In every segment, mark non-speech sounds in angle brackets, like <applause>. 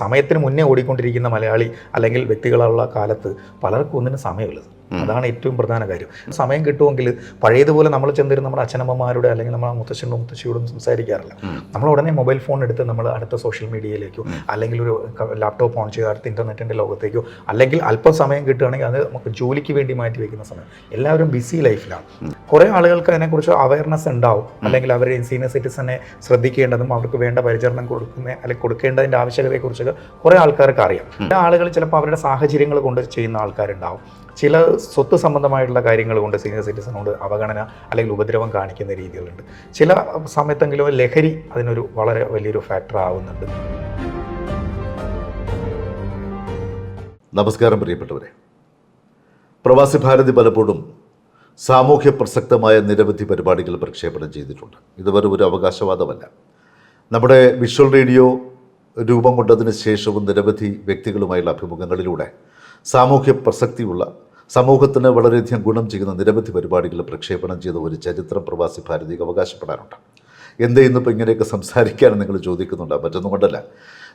സമയത്തിന് മുന്നേ ഓടിക്കൊണ്ടിരിക്കുന്ന മലയാളി അല്ലെങ്കിൽ വ്യക്തികളുള്ള കാലത്ത് പലർക്കും ഒന്നിനും സമയമില്ല. അതാണ് ഏറ്റവും പ്രധാന കാര്യം. സമയം കിട്ടുമെങ്കിൽ പഴയതുപോലെ നമ്മൾ ചെന്നിരുന്ന നമ്മുടെ അച്ഛനമ്മമാരുടെ അല്ലെങ്കിൽ നമ്മുടെ മുത്തശ്ശനോടും മുത്തശ്ശിയോടും സംസാരിക്കാറില്ല. നമ്മൾ ഉടനെ മൊബൈൽ ഫോൺ എടുത്ത് നമ്മൾ അടുത്ത സോഷ്യൽ മീഡിയയിലേക്കോ അല്ലെങ്കിൽ ഒരു ലാപ്ടോപ്പ് ഓൺ ചെയ്ത് അടുത്ത ഇന്റർനെറ്റിന്റെ ലോകത്തേക്കോ അല്ലെങ്കിൽ അല്പം സമയം കിട്ടുകയാണെങ്കിൽ അത് നമുക്ക് ജോലിക്ക് വേണ്ടി മാറ്റി വയ്ക്കുന്ന സമയം. എല്ലാവരും ബിസി ലൈഫിലാണ്. കുറേ ആളുകൾക്ക് അതിനെക്കുറിച്ച് അവയർനെസ് ഉണ്ടാവും. അല്ലെങ്കിൽ അവർ സീനിയർ സിറ്റിസനെ ശ്രദ്ധിക്കേണ്ടതും അവർക്ക് വേണ്ട പരിചരണം കൊടുക്കുന്ന അല്ലെങ്കിൽ കൊടുക്കേണ്ടതിന്റെ ആവശ്യകതയെക്കുറിച്ചൊക്കെ കുറേ ആൾക്കാർക്ക് അറിയാം. ചില ആളുകൾ ചിലപ്പോൾ അവരുടെ സാഹചര്യങ്ങൾ കൊണ്ട് ചെയ്യുന്ന ആൾക്കാരുണ്ടാവും. ചില സ്വത്ത് സംബന്ധമായിട്ടുള്ള കാര്യങ്ങൾ കൊണ്ട് സീനിയർ സിറ്റിസണോട് അവഗണന അല്ലെങ്കിൽ ഉപദ്രവം കാണിക്കുന്ന രീതികളുണ്ട്. ചില സമയത്തെങ്കിലും ലഹരി അതിനൊരു വളരെ വലിയൊരു ഫാക്ടർ ആവുന്നുണ്ട്. നമസ്കാരം പ്രിയപ്പെട്ടവരെ. പ്രവാസി ഭാരതി പലപ്പോഴും സാമൂഹ്യ പ്രസക്തമായ നിരവധി പരിപാടികൾ പ്രക്ഷേപണം ചെയ്തിട്ടുണ്ട്. ഇതുവരെ ഒരു അവകാശവാദമല്ല. നമ്മുടെ വിഷ്വൽ റേഡിയോ രൂപം കൊണ്ടതിന് ശേഷവും നിരവധി വ്യക്തികളുമായുള്ള അഭിമുഖങ്ങളിലൂടെ സാമൂഹ്യ പ്രസക്തിയുള്ള സമൂഹത്തിന് വളരെയധികം ഗുണം ചെയ്യുന്ന നിരവധി പരിപാടികൾ പ്രക്ഷേപണം ചെയ്ത ഒരു ചരിത്രം പ്രവാസി ഭാരതിക്ക് അവകാശപ്പെടാനുണ്ട്. എന്തേ ഇന്നിപ്പോൾ ഇങ്ങനെയൊക്കെ സംസാരിക്കാൻ നിങ്ങൾ ചോദിക്കുന്നുണ്ട്? മറ്റൊന്നും കൊണ്ടല്ല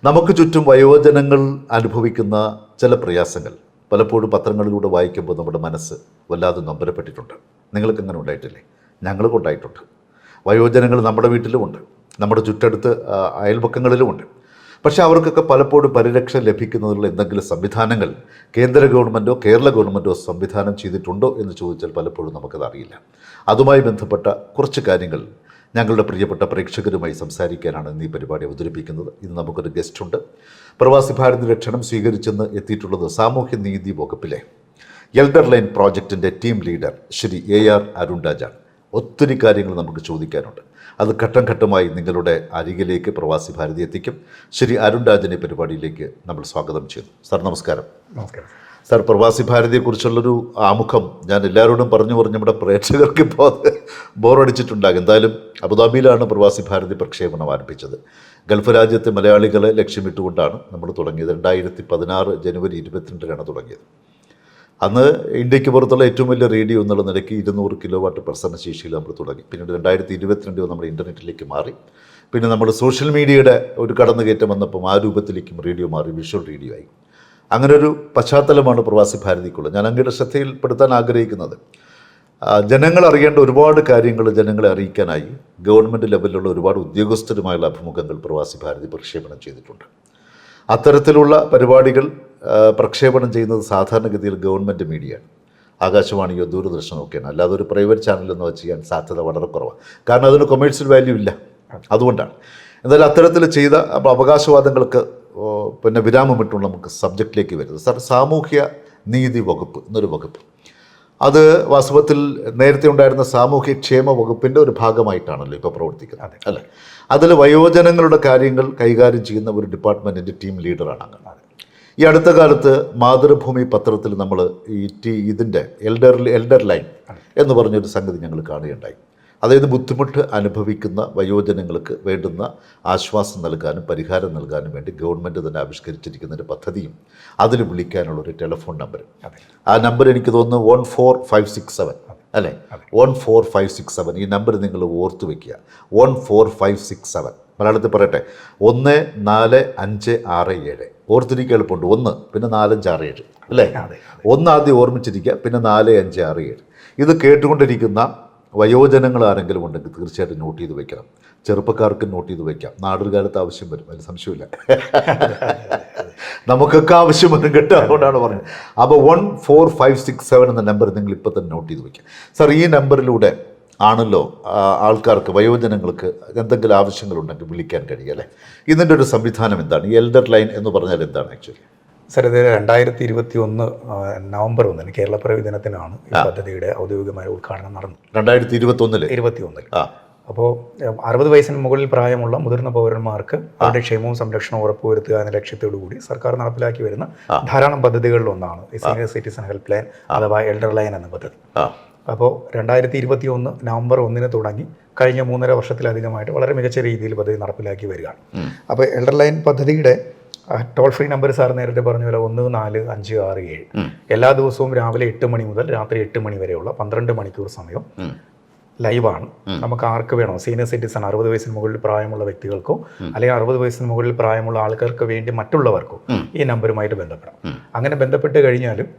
നമുക്ക് ചുറ്റും വയോജനങ്ങൾ അനുഭവിക്കുന്ന ചില പ്രയാസങ്ങൾ പലപ്പോഴും പത്രങ്ങളിലൂടെ വായിക്കുമ്പോൾ നമ്മുടെ മനസ്സ് വല്ലാതെ നൊമ്പരപ്പെട്ടിട്ടുണ്ട്. നിങ്ങൾക്ക് അങ്ങനെ ഉണ്ടായിട്ടില്ലേ? ഞങ്ങൾക്കുണ്ടായിട്ടുണ്ട് വയോജനങ്ങൾ നമ്മുടെ വീട്ടിലുമുണ്ട് നമ്മുടെ ചുറ്റടുത്ത് അയൽപക്കങ്ങളിലുമുണ്ട് പക്ഷേ അവർക്കൊക്കെ പലപ്പോഴും പരിരക്ഷ ലഭിക്കുന്നതിനുള്ള എന്തെങ്കിലും സംവിധാനങ്ങൾ കേന്ദ്ര ഗവൺമെന്റോ കേരള ഗവൺമെന്റോ സംവിധാനം ചെയ്തിട്ടുണ്ടോ എന്ന് ചോദിച്ചാൽ പലപ്പോഴും നമുക്കത് അറിയില്ല. അതുമായി ബന്ധപ്പെട്ട കുറച്ച് കാര്യങ്ങൾ ഞങ്ങളുടെ പ്രിയപ്പെട്ട പ്രേക്ഷകരുമായി സംസാരിക്കാനാണ് ഇന്ന് ഈ പരിപാടി അവതരിപ്പിക്കുന്നത്. ഇന്ന് നമുക്കൊരു ഗസ്റ്റുണ്ട് പ്രവാസി ഭാരതി രക്ഷണം സ്വീകരിച്ചെന്ന് എത്തിയിട്ടുള്ളത് സാമൂഹ്യ നീതി വകുപ്പിലെ എൽഡർ ലൈൻ പ്രോജക്റ്റിന്റെ team leader Shri A R അരുൺരാജാണ് ഒത്തിരി കാര്യങ്ങൾ നമുക്ക് ചോദിക്കാനുണ്ട്. അത് ഘട്ടം ഘട്ടമായി നിങ്ങളുടെ അരികിലേക്ക് പ്രവാസി ഭാരതി എത്തിക്കും. ശ്രീ അരുൺരാജനെ പരിപാടിയിലേക്ക് നമ്മൾ സ്വാഗതം ചെയ്യുന്നു. സാർ നമസ്കാരം. നമസ്കാരം. സാർ പ്രവാസി ഭാരതിയെക്കുറിച്ചുള്ളൊരു ആമുഖം ഞാൻ എല്ലാവരോടും പറഞ്ഞു പറഞ്ഞു നമ്മുടെ പ്രേക്ഷകർക്ക് ഇപ്പോൾ അത് ബോറടിച്ചിട്ടുണ്ടാകും. എന്തായാലും അബുദാബിയിലാണ് പ്രവാസി ഭാരതി പ്രക്ഷേപണം ആരംഭിച്ചത്. ഗൾഫ് രാജ്യത്തെ മലയാളികളെ ലക്ഷ്യമിട്ടുകൊണ്ടാണ് നമ്മൾ തുടങ്ങിയത്. രണ്ടായിരത്തി പതിനാറ് ജനുവരി ഇരുപത്തിരണ്ടിനാണ് തുടങ്ങിയത്. അന്ന് ഇന്ത്യയ്ക്ക് പുറത്തുള്ള ഏറ്റവും വലിയ റേഡിയോ എന്നുള്ള നിലയ്ക്ക് ഇരുന്നൂറ് കിലോ വാട്ട് പ്രസരണ ശേഷിയിൽ നമ്മൾ തുടങ്ങി. പിന്നീട് രണ്ടായിരത്തി ഇരുപത്തിരണ്ടിൽ നമ്മൾ ഇന്റർനെറ്റിലേക്ക് മാറി. പിന്നെ നമ്മൾ സോഷ്യൽ മീഡിയയുടെ ഒരു കടന്നുകയറ്റം വന്നപ്പം ആ രൂപത്തിലേക്കും റേഡിയോ മാറി വിഷ്വൽ റേഡിയോ ആയി. അങ്ങനെ ഒരു പശ്ചാത്തലമാണ് പ്രവാസി ഭാരതിക്കുള്ളത്. ഞാൻ അങ്ങയുടെ ശ്രദ്ധയിൽപ്പെടുത്താൻ ആഗ്രഹിക്കുന്നത്. ജനങ്ങൾ അറിയേണ്ട ഒരുപാട് കാര്യങ്ങൾ ജനങ്ങളെ അറിയിക്കാനായി ഗവൺമെന്റ് ലെവലിലുള്ള ഒരുപാട് ഉദ്യോഗസ്ഥരുമായുള്ള അഭിമുഖങ്ങൾ പ്രവാസി ഭാരതി പ്രക്ഷേപണം ചെയ്തിട്ടുണ്ട്. അത്തരത്തിലുള്ള പരിപാടികൾ പ്രക്ഷേപണം ചെയ്യുന്നത് സാധാരണഗതിയിൽ ഗവൺമെന്റ് മീഡിയയാണ്. ആകാശവാണിയോ ദൂരദർശനോ ഒക്കെയാണ് അല്ലാതെ ഒരു പ്രൈവറ്റ് ചാനലൊന്നും ചെയ്യാൻ സാധ്യത വളരെ കുറവാണ്. കാരണം അതിന് കൊമേഴ്സ്യൽ വാല്യൂ ഇല്ല. അതുകൊണ്ടാണ്. എന്തായാലും അത്തരത്തിൽ ചെയ്ത അപ്പോൾ അവകാശവാദങ്ങൾക്ക് പിന്നെ വിരാമമിട്ടുള്ള നമുക്ക് സബ്ജക്റ്റിലേക്ക് വരുന്നത്. സാർ സാമൂഹ്യ നീതി വകുപ്പ് എന്നൊരു വകുപ്പ്. അത് വാസ്തവത്തിൽ നേരത്തെ ഉണ്ടായിരുന്ന സാമൂഹ്യ ക്ഷേമ വകുപ്പിന്റെ ഒരു ഭാഗമായിട്ടാണല്ലോ ഇപ്പോൾ പ്രവർത്തിക്കുന്നത് അല്ലേ? അതിൽ വയോജനങ്ങളുടെ കാര്യങ്ങൾ കൈകാര്യം ചെയ്യുന്ന ഒരു ഡിപ്പാർട്ട്മെന്റിന്റെ ടീം ലീഡറാണ് അങ്ങ്. ഈ അടുത്ത കാലത്ത് മാതൃഭൂമി പത്രത്തിൽ നമ്മൾ ഈ ടി ഇതിന്റെ എൽഡർ എൽഡർ ലൈൻ എന്ന് പറഞ്ഞൊരു സംഗതി ഞങ്ങൾ കാണുകയുണ്ടായി. അതായത് ബുദ്ധിമുട്ട് അനുഭവിക്കുന്ന വയോജനങ്ങൾക്ക് വേണ്ടുന്ന ആശ്വാസം നൽകാനും പരിഹാരം നൽകാനും വേണ്ടി ഗവൺമെന്റ് തന്നെ ആവിഷ്കരിച്ചിരിക്കുന്ന ഒരു പദ്ധതിയും അതിൽ വിളിക്കാനുള്ള ഒരു ടെലിഫോൺ നമ്പർ ആ നമ്പർ എനിക്ക് തോന്നുന്നു one four five six seven അല്ലേ? One four five six seven ഈ നമ്പർ നിങ്ങൾ ഓർത്ത് വയ്ക്കുക one four five six seven. മലയാളത്തിൽ പറയട്ടെ. ഒന്ന് നാല് അഞ്ച് ആറ് ഏഴ്. ഓർത്തിരിക്കുക എളുപ്പമുണ്ട് ഒന്ന് പിന്നെ നാലഞ്ച് ആറ് ഏഴ്. അല്ലേ? ഒന്ന് ആദ്യം ഓർമ്മിച്ചിരിക്കുക പിന്നെ നാല് അഞ്ച് ആറ് ഏഴ്. ഇത് കേട്ടുകൊണ്ടിരിക്കുന്ന വയോജനങ്ങൾ ആരെങ്കിലും ഉണ്ടെങ്കിൽ തീർച്ചയായിട്ടും നോട്ട് ചെയ്ത് വെക്കണം. ചെറുപ്പക്കാർക്ക് നോട്ട് ചെയ്ത് വെക്കാം. നാടൊരു കാലത്ത് ആവശ്യം വരും. അതിന് സംശയമില്ല. <laughs> നമുക്കൊക്കെ ആവശ്യം വരും കേട്ടോ. അതുകൊണ്ടാണ് പറഞ്ഞത്. അപ്പോൾ one four five six seven എന്ന നമ്പർ നിങ്ങൾ ഇപ്പോൾ തന്നെ നോട്ട് ചെയ്ത് വെക്കുക. സാർ ഈ നമ്പറിലൂടെ ആണല്ലോ ആൾക്കാർക്ക് വയോജനങ്ങൾക്ക് എന്തെങ്കിലും ആവശ്യങ്ങളുണ്ടെങ്കിൽ വിളിക്കാൻ കഴിയുക അല്ലേ? ഇതിന്റെ ഒരു സംവിധാനം എന്താണ്? ഈ എൽഡർ ലൈൻ എന്ന് പറഞ്ഞാൽ എന്താണ് ആക്ച്വലി സർ ഇത് രണ്ടായിരത്തി ഇരുപത്തി ഒന്ന് നവംബർ ഒന്നിന് കേരള ദിനത്തിനാണ് ഈ പദ്ധതിയുടെ ഔദ്യോഗികമായ ഉദ്ഘാടനം നടന്നത്. രണ്ടായിരത്തി ഇരുപത്തി ഒന്നിൽ ഇരുപത്തി ഒന്നിൽ അപ്പോൾ അറുപത് വയസ്സിന് മുകളിൽ പ്രായമുള്ള മുതിർന്ന പൗരന്മാർക്ക് അവരുടെ ക്ഷേമവും സംരക്ഷണവും ഉറപ്പുവരുത്തുക എന്ന ലക്ഷ്യത്തോടു കൂടി സർക്കാർ നടപ്പിലാക്കി വരുന്ന ധാരാളം പദ്ധതികളിലൊന്നാണ് ഈ സീനിയർ സിറ്റിസൺ ഹെൽപ്പ് ലൈൻ അഥവാ എൽഡർ ലൈൻ എന്ന പദ്ധതി. അപ്പോൾ രണ്ടായിരത്തി ഇരുപത്തി ഒന്ന് നവംബർ ഒന്നിന് തുടങ്ങി കഴിഞ്ഞ മൂന്നര വർഷത്തിലധികമായിട്ട് വളരെ മികച്ച രീതിയിൽ പദ്ധതി നടപ്പിലാക്കി വരികയാണ്. അപ്പോൾ എൽഡർ ലൈൻ പദ്ധതിയുടെ ടോൾ ഫ്രീ നമ്പർ സാർ നേരത്തെ പറഞ്ഞ പോലെ ഒന്ന് നാല് അഞ്ച് ആറ് ഏഴ്. എല്ലാ ദിവസവും രാവിലെ എട്ട് മണി മുതൽ രാത്രി എട്ട് മണി വരെയുള്ള പന്ത്രണ്ട് മണിക്കൂർ സമയം ലൈവാണ്. നമുക്ക് ആർക്ക് വേണോ സീനിയർ സിറ്റിസൺ അറുപത് വയസ്സിന് മുകളിൽ പ്രായമുള്ള വ്യക്തികൾക്കോ അല്ലെങ്കിൽ അറുപത് വയസ്സിന് മുകളിൽ പ്രായമുള്ള ആൾക്കാർക്ക് വേണ്ടി മറ്റുള്ളവർക്കോ ഈ നമ്പറുമായിട്ട് ബന്ധപ്പെടാം. അങ്ങനെ ബന്ധപ്പെട്ട് കഴിഞ്ഞാലും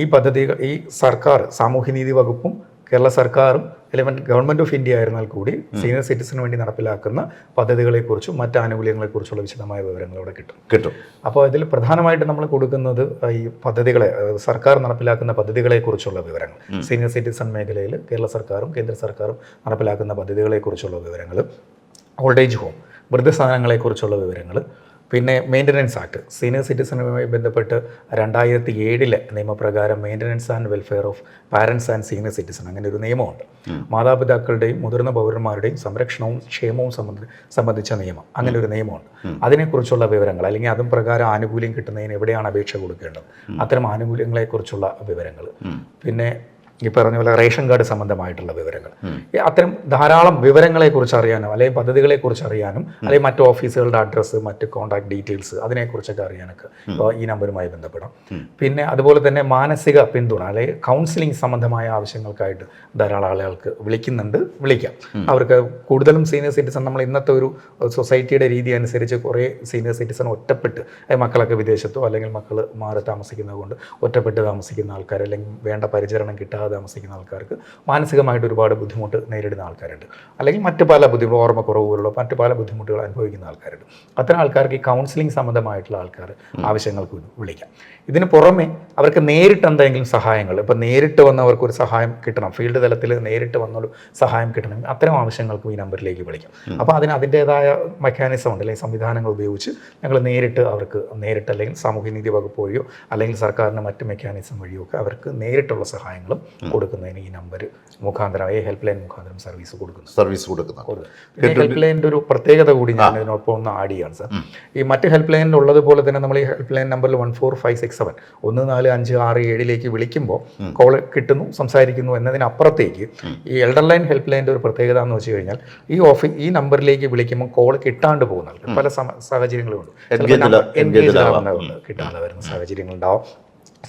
ഈ പദ്ധതികൾ ഈ സർക്കാർ സാമൂഹ്യനീതി വകുപ്പും കേരള സർക്കാരും അല്ലെങ്കിൽ ഗവൺമെന്റ് ഓഫ് ഇന്ത്യ ആയിരുന്നാൽ കൂടി സീനിയർ സിറ്റിസന് വേണ്ടി നടപ്പിലാക്കുന്ന പദ്ധതികളെക്കുറിച്ചും മറ്റ് ആനുകൂല്യങ്ങളെക്കുറിച്ചുള്ള വിശദമായ വിവരങ്ങൾ ഇവിടെ കിട്ടും. കിട്ടും. അപ്പോൾ ഇതിൽ പ്രധാനമായിട്ട് നമ്മൾ കൊടുക്കുന്നത് ഈ പദ്ധതികളെ സർക്കാർ നടപ്പിലാക്കുന്ന പദ്ധതികളെക്കുറിച്ചുള്ള വിവരങ്ങൾ. സീനിയർ സിറ്റിസൺ മേഖലയിൽ കേരള സർക്കാരും കേന്ദ്ര സർക്കാരും നടപ്പിലാക്കുന്ന പദ്ധതികളെക്കുറിച്ചുള്ള വിവരങ്ങൾ. ഓൾഡ് ഏജ് ഹോം വൃദ്ധസാധനങ്ങളെക്കുറിച്ചുള്ള വിവരങ്ങൾ. പിന്നെ മെയിന്റനൻസ് ആക്ട് സീനിയർ സിറ്റിസണുമായി ബന്ധപ്പെട്ട് രണ്ടായിരത്തി ഏഴിലെ നിയമപ്രകാരം maintenance and welfare of parents and senior citizen അങ്ങനെ ഒരു നിയമമുണ്ട്. മാതാപിതാക്കളുടെയും മുതിർന്ന പൗരന്മാരുടെയും സംരക്ഷണവും ക്ഷേമവും സംബന്ധി സംബന്ധിച്ച നിയമം. അങ്ങനെ ഒരു നിയമമുണ്ട്. അതിനെക്കുറിച്ചുള്ള വിവരങ്ങൾ അല്ലെങ്കിൽ അതും പ്രകാരം ആനുകൂല്യം കിട്ടുന്നതിന് എവിടെയാണ് അപേക്ഷ കൊടുക്കേണ്ടത്? അത്തരം ആനുകൂല്യങ്ങളെക്കുറിച്ചുള്ള വിവരങ്ങൾ. പിന്നെ ഈ പറഞ്ഞ പോലെ റേഷൻ കാർഡ് സംബന്ധമായിട്ടുള്ള വിവരങ്ങൾ. അത്തരം ധാരാളം വിവരങ്ങളെക്കുറിച്ച് അറിയാനും അല്ലെങ്കിൽ പദ്ധതികളെ കുറിച്ച് അറിയാനും അല്ലെങ്കിൽ മറ്റ് ഓഫീസുകളുടെ അഡ്രസ്സ് മറ്റ് കോൺടാക്ട് ഡീറ്റെയിൽസ് അതിനെക്കുറിച്ചൊക്കെ അറിയാനൊക്കെ ഇപ്പോൾ ഈ നമ്പറുമായി ബന്ധപ്പെടാം. പിന്നെ അതുപോലെ തന്നെ മാനസിക പിന്തുണ അല്ലെങ്കിൽ കൗൺസിലിംഗ് സംബന്ധമായ ആവശ്യങ്ങൾക്കായിട്ട് ധാരാളം ആളുകൾക്ക് വിളിക്കുന്നുണ്ട് വിളിക്കാം. അവർക്ക് കൂടുതലും സീനിയർ സിറ്റിസൺ നമ്മൾ ഇന്നത്തെ ഒരു സൊസൈറ്റിയുടെ രീതി അനുസരിച്ച് കുറേ സീനിയർ സിറ്റിസൺ ഒറ്റപ്പെട്ട് മക്കളൊക്കെ വിദേശത്തോ അല്ലെങ്കിൽ മക്കൾ മാറി താമസിക്കുന്നത് കൊണ്ട് ഒറ്റപ്പെട്ട് താമസിക്കുന്ന ആൾക്കാർ അല്ലെങ്കിൽ വേണ്ട പരിചരണം കിട്ടാതെ താമസിക്കുന്ന ആൾക്കാർക്ക് മാനസികമായിട്ട് ഒരുപാട് ബുദ്ധിമുട്ട് നേരിടുന്ന ആൾക്കാരുണ്ട്. അല്ലെങ്കിൽ മറ്റ് പല ബുദ്ധിമുട്ട് ഓർമ്മക്കുറവ് പോലുള്ള മറ്റ് പല ബുദ്ധിമുട്ടുകൾ അനുഭവിക്കുന്ന ആൾക്കാരുണ്ട്. അത്തരം ആൾക്കാർക്ക് ഈ കൗൺസിലിംഗ് സംബന്ധമായിട്ടുള്ള ആൾക്കാർ ആവശ്യങ്ങൾക്ക് വിളിക്കാം. ഇതിന് പുറമെ അവർക്ക് നേരിട്ട് എന്തെങ്കിലും സഹായങ്ങൾ ഇപ്പം നേരിട്ട് വന്നവർക്ക് ഒരു സഹായം കിട്ടണം. ഫീൽഡ് തലത്തിൽ നേരിട്ട് വന്നൊരു സഹായം കിട്ടണമെങ്കിൽ അത്തരം ആവശ്യങ്ങൾക്കും ഈ നമ്പറിലേക്ക് വിളിക്കാം. അപ്പോൾ അതിന് അതിന്റേതായ മെക്കാനിസം ഉണ്ട്. അല്ലെങ്കിൽ സംവിധാനങ്ങൾ ഉപയോഗിച്ച് ഞങ്ങൾ നേരിട്ട് അവർക്ക് നേരിട്ട് അല്ലെങ്കിൽ സാമൂഹ്യനീതി വകുപ്പ് വഴിയോ അല്ലെങ്കിൽ സർക്കാരിന്റെ മറ്റ് മെക്കാനിസം വഴിയോ ഒക്കെ അവർക്ക് നേരിട്ടുള്ള സഹായങ്ങളും കൊടുക്കുന്നതിന് ഈ നമ്പർ മുഖാന്തരം ഈ ഹെൽപ്പ് ലൈൻ മുഖാന്തരം സർവീസ് കൊടുക്കുന്നു സർവീസ് കൊടുക്കുന്നു ഹെൽപ്പ് ലൈനിന്റെ ഒരു പ്രത്യേകത കൂടി ഞാൻ ഇതിനൊപ്പം ഒന്ന് ആഡ് ചെയ്യാണ് സാർ ഈ മറ്റ് ഹെൽപ്പ് ലൈനിൽ ഉള്ളതുപോലെ തന്നെ നമ്മൾ ഈ ഹെൽപ്പ് ലൈൻ നമ്പറിൽ one four five six seven ഒന്ന് നാല് അഞ്ച് ആറ് ഏഴിലേക്ക് വിളിക്കുമ്പോൾ കോൾ കിട്ടുന്നു സംസാരിക്കുന്നു എന്നതിനപ്പുറത്തേക്ക് ഈ എൽഡർ ലൈൻ ഹെൽപ്പ് ലൈന്റെ ഒരു പ്രത്യേകത എന്ന് വെച്ച് കഴിഞ്ഞാൽ ഈ ഓഫീ ഈ നമ്പറിലേക്ക് വിളിക്കുമ്പോൾ കോൾ കിട്ടാണ്ട് പോകുന്ന പല ആവാം. ആവുന്നവരുണ്ട് കിട്ടാതെ വരുന്ന സാഹചര്യങ്ങളുണ്ടാവും.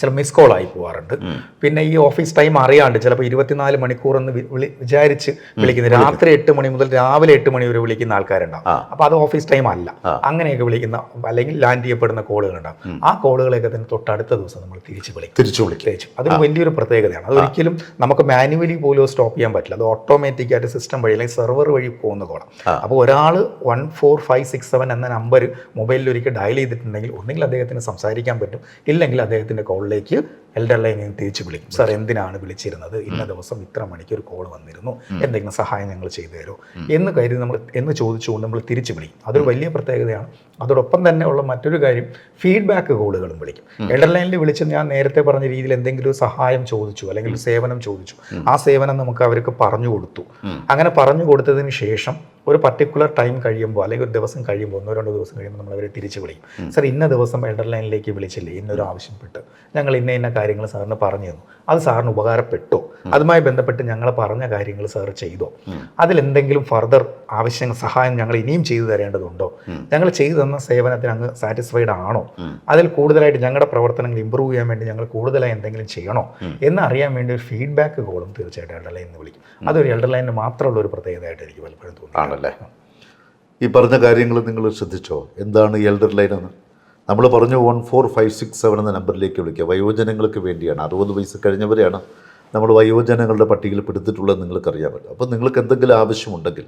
ചില മിസ് കോൾ ആയി പോവാറുണ്ട്. പിന്നെ ഈ ഓഫീസ് ടൈം അറിയാണ്ട് ചിലപ്പോൾ ഇരുപത്തിനാല് മണിക്കൂർ എന്ന് വിളി വിചാരിച്ച് വിളിക്കുന്നത് രാത്രി എട്ട് മണി മുതൽ രാവിലെ എട്ട് മണി വരെ വിളിക്കുന്ന ആൾക്കാരുണ്ടാവും. അപ്പോൾ അത് ഓഫീസ് ടൈം അല്ല. അങ്ങനെയൊക്കെ വിളിക്കുന്ന അല്ലെങ്കിൽ ലാൻഡ് ചെയ്യപ്പെടുന്ന കോളുകൾ ഉണ്ടാവും. ആ കോളുകളെയൊക്കെ തന്നെ തൊട്ടടുത്ത ദിവസം നമ്മൾ തിരിച്ചു വിളിക്കും. തിരിച്ചു വിളിക്കും. തിരിച്ചു അതൊരു വലിയൊരു പ്രത്യേകതയാണ്. അതൊരിക്കലും നമുക്ക് മാനുവലി പോലും സ്റ്റോപ്പ് ചെയ്യാൻ പറ്റില്ല. അത് ഓട്ടോമാറ്റിക് ആയിട്ട് സിസ്റ്റം വഴി അല്ലെങ്കിൽ സെർവർ വഴി പോകുന്ന കോളാണ് അപ്പോൾ ഒരാൾ one four five six seven എന്ന നമ്പർ മൊബൈലിൽ ഒരിക്കൽ ഡയൽ ചെയ്തിട്ടുണ്ടെങ്കിൽ ഒന്നെങ്കിൽ അദ്ദേഹത്തിന് സംസാരിക്കാൻ പറ്റും. ഇല്ലെങ്കിൽ അദ്ദേഹത്തിന്റെ കോളിലേക്ക് എൽഡർ ലൈനിൽ തിരിച്ച് വിളിക്കും. സാർ എന്തിനാണ് വിളിച്ചിരുന്നത്? ഇന്ന ദിവസം ഇത്ര മണിക്ക് ഒരു കോൾ വന്നിരുന്നു. എന്തെങ്കിലും സഹായം ഞങ്ങൾ ചെയ്തു തരുമോ എന്ന് കരുതി നമ്മൾ എന്ന് ചോദിച്ചുകൊണ്ട് നമ്മൾ തിരിച്ച് വിളിക്കും. അതൊരു വലിയ പ്രത്യേകതയാണ്. അതോടൊപ്പം തന്നെ ഉള്ള മറ്റൊരു കാര്യം ഫീഡ്ബാക്ക് കോളുകളും വിളിക്കും. എൽഡർ ലൈനിൽ വിളിച്ച് ഞാൻ നേരത്തെ പറഞ്ഞ രീതിയിൽ എന്തെങ്കിലും ഒരു സഹായം ചോദിച്ചു അല്ലെങ്കിൽ സേവനം ചോദിച്ചു. ആ സേവനം നമുക്ക് അവർക്ക് പറഞ്ഞു കൊടുത്തു. അങ്ങനെ പറഞ്ഞു കൊടുത്തതിന് ശേഷം ഒരു പർട്ടിക്കുലർ ടൈം കഴിയുമ്പോൾ അല്ലെങ്കിൽ ഒരു ദിവസം കഴിയുമ്പോൾ ഒന്നോ രണ്ടോ ദിവസം കഴിയുമ്പോൾ നമ്മൾ അവരെ തിരിച്ചു വിളിക്കും. സർ ഇന്ന ദിവസം എൽഡർ ലൈനിലേക്ക് വിളിച്ചില്ലേ? ഇന്നൊരു ആവശ്യപ്പെട്ട് ഞങ്ങൾ ഇന്ന ഇന്ന കാര്യങ്ങൾ സാറിന് പറഞ്ഞു തന്നു. അത് സാറിന് ഉപകാരപ്പെട്ടോ. അതുമായി ബന്ധപ്പെട്ട് ഞങ്ങൾ പറഞ്ഞ കാര്യങ്ങൾ സാർ ചെയ്തോ. അതിലെന്തെങ്കിലും ഫർദർ ആവശ്യങ്ങൾ സഹായം ഞങ്ങൾ ഇനിയും ചെയ്തു തരേണ്ടതുണ്ടോ? ഞങ്ങൾ ചെയ്തു തന്ന സേവനത്തിന് അങ്ങ് സാറ്റിസ്ഫൈഡ് ആണോ? അതിൽ കൂടുതലായിട്ട് ഞങ്ങളുടെ പ്രവർത്തനങ്ങൾ ഇമ്പ്രൂവ് ചെയ്യാൻ വേണ്ടി ഞങ്ങൾ കൂടുതലായി എന്തെങ്കിലും ചെയ്യണോ? എന്ന് അറിയാൻ വേണ്ടി ഒരു ഫീഡ്ബാക്ക് കോളും തീർച്ചയായിട്ടും എൽഡർ ലൈനിൽ വിളിക്കും. അതൊരു എൽഡർ ലൈനിന് മാത്രമുള്ള ഒരു പ്രത്യേകതയായിട്ട് എനിക്ക് പലപ്പോഴും തോന്നുന്നു ആണല്ലേ? ഈ പറഞ്ഞ കാര്യങ്ങൾ നിങ്ങൾ ശ്രദ്ധിച്ചോ? എന്താണ് എൽഡർ ലൈൻ എന്ന്? നമ്മൾ പറഞ്ഞു one four five six seven എന്ന നമ്പറിലേക്ക് വിളിക്കുക. വയോജനങ്ങൾക്ക് വേണ്ടിയാണ്. അറുപത് വയസ്സ് കഴിഞ്ഞവരെയാണ് നമ്മൾ വയോജനങ്ങളുടെ പട്ടികയിൽ പെടുത്തിട്ടുള്ളത് പറ്റും അപ്പോൾ നിങ്ങൾക്ക് എന്തെങ്കിലും ആവശ്യമുണ്ടെങ്കിൽ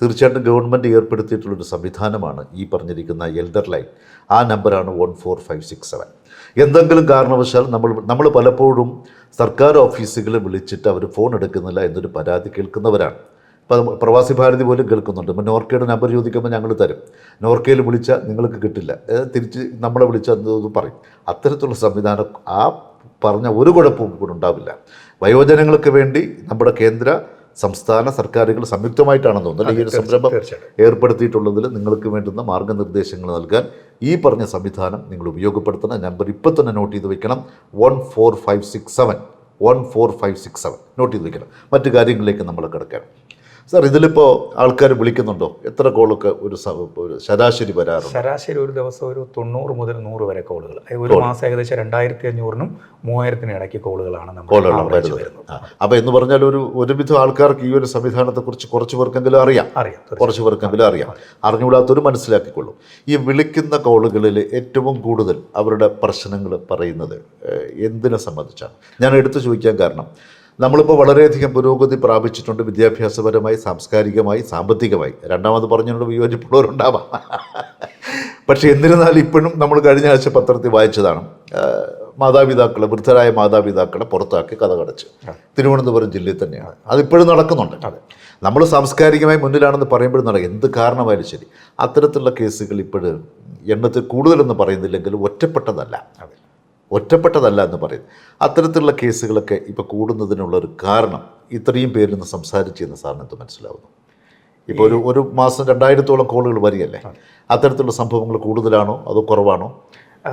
തീർച്ചയായിട്ടും ഗവൺമെന്റ് ഏർപ്പെടുത്തിയിട്ടുള്ളൊരു സംവിധാനമാണ് ഈ പറഞ്ഞിരിക്കുന്ന എൽഡർ ലൈൻ ആ നമ്പറാണ് one four five six seven എന്തെങ്കിലും കാരണവശാൽ നമ്മൾ നമ്മൾ പലപ്പോഴും സർക്കാർ ഓഫീസുകളിൽ വിളിച്ചിട്ട് അവർ ഫോൺ എടുക്കുന്നില്ല എന്നൊരു പരാതി കേൾക്കുന്നവരാണ്. ഇപ്പം പ്രവാസി ഭാരതി പോലും കേൾക്കുന്നുണ്ട്. ഇപ്പം നോർക്കയുടെ നമ്പർ ചോദിക്കുമ്പോൾ ഞങ്ങൾ തരും. നോർക്കയിൽ വിളിച്ചാൽ നിങ്ങൾക്ക് കിട്ടില്ല. തിരിച്ച് നമ്മളെ വിളിച്ചാൽ അത് പറയും. അത്തരത്തിലുള്ള സംവിധാനം ആ പറഞ്ഞ ഒരു കുഴപ്പവും ഇവിടെ ഉണ്ടാവില്ല. വയോജനങ്ങൾക്ക് വേണ്ടി നമ്മുടെ കേന്ദ്ര സംസ്ഥാന സർക്കാരുകൾ സംയുക്തമായിട്ടാണെന്ന് തോന്നുന്നു. ഈ ഒരു സംരംഭം ഏർപ്പെടുത്തിയിട്ടുള്ളതിൽ നിങ്ങൾക്ക് വേണ്ടുന്ന മാർഗനിർദ്ദേശങ്ങൾ നൽകാൻ ഈ പറഞ്ഞ സംവിധാനം നിങ്ങൾ ഉപയോഗപ്പെടുത്തണം നമ്പർ ഇപ്പം തന്നെ നോട്ട് ചെയ്ത് വെക്കണം. One four five six seven. One four five six seven. Note ചെയ്ത് വെക്കണം. മറ്റു കാര്യങ്ങളിലേക്ക് നമ്മൾ കിടക്കണം സാർ ഇതിലിപ്പോൾ ആൾക്കാർ വിളിക്കുന്നുണ്ടോ? എത്ര കോളൊക്കെ ഒരു ശരാശരി വരാറുണ്ട്? ശരാശരി ഒരു ദിവസം ഒരു തൊണ്ണൂറ് മുതൽ നൂറ് വരെ കോളുകൾ. ഒരു മാസം ഏകദേശം രണ്ടായിരത്തി അഞ്ഞൂറിനും മൂവായിരത്തിനും ഇടയ്ക്ക് കോളുകളാണ് വരുന്നത്. അപ്പോൾ എന്ന് പറഞ്ഞാൽ ഒരു ഒരുവിധം ആൾക്കാർക്ക് ഈ ഒരു സംവിധാനത്തെക്കുറിച്ച് കുറച്ച് പേർക്കെങ്കിലും അറിയാം. അറിയാം. കുറച്ച് പേർക്കെങ്കിലും അറിയാം. അറിഞ്ഞുകൂടാത്തൊരു മനസ്സിലാക്കിക്കൊള്ളൂ. ഈ വിളിക്കുന്ന കോളുകളിൽ ഏറ്റവും കൂടുതൽ അവരുടെ പ്രശ്നങ്ങൾ പറയുന്നത് എന്തിനെ സംബന്ധിച്ചാണ്? ഞാൻ എടുത്തു ചോദിക്കാൻ കാരണം നമ്മളിപ്പോൾ വളരെയധികം പുരോഗതി പ്രാപിച്ചിട്ടുണ്ട് വിദ്യാഭ്യാസപരമായി സാംസ്കാരികമായി സാമ്പത്തികമായി. രണ്ടാമത് പറഞ്ഞതിനോട് വിയോജിപ്പുള്ളവരുണ്ടാവാം. പക്ഷേ എന്നിരുന്നാലും ഇപ്പോഴും നമ്മൾ കഴിഞ്ഞ ആഴ്ച പത്രത്തിൽ വായിച്ചതാണ്. മാതാപിതാക്കളെ വൃദ്ധരായ മാതാപിതാക്കളെ പുറത്താക്കി കഥ കടച്ച്. തിരുവനന്തപുരം ജില്ലയിൽ തന്നെയാണ്. അതിപ്പോഴും നടക്കുന്നുണ്ട്. നമ്മൾ സാംസ്കാരികമായി മുന്നിലാണെന്ന് പറയുമ്പോഴും നടക്കും. എന്ത് കാരണമായാലും ശരി. അത്തരത്തിലുള്ള കേസുകൾ ഇപ്പോഴും എണ്ണത്തിൽ കൂടുതലെന്ന് പറയുന്നില്ലെങ്കിലും ഒറ്റപ്പെട്ടതല്ല. ഒറ്റപ്പെട്ടതല്ല എന്ന് പറയുന്നത്. അത്തരത്തിലുള്ള കേസുകളൊക്കെ ഇപ്പോൾ കൂടുന്നതിനുള്ള ഒരു കാരണം ഇത്രയും പേരിൽ നിന്ന് സംസാരിച്ച് എന്ന് സാറിന് ഇത് മനസ്സിലാവുന്നു? ഇപ്പോൾ ഒരു ഒരു മാസം രണ്ടായിരത്തോളം കോളുകൾ വരികയല്ലേ? അത്തരത്തിലുള്ള സംഭവങ്ങൾ കൂടുതലാണോ? അതോ കുറവാണോ?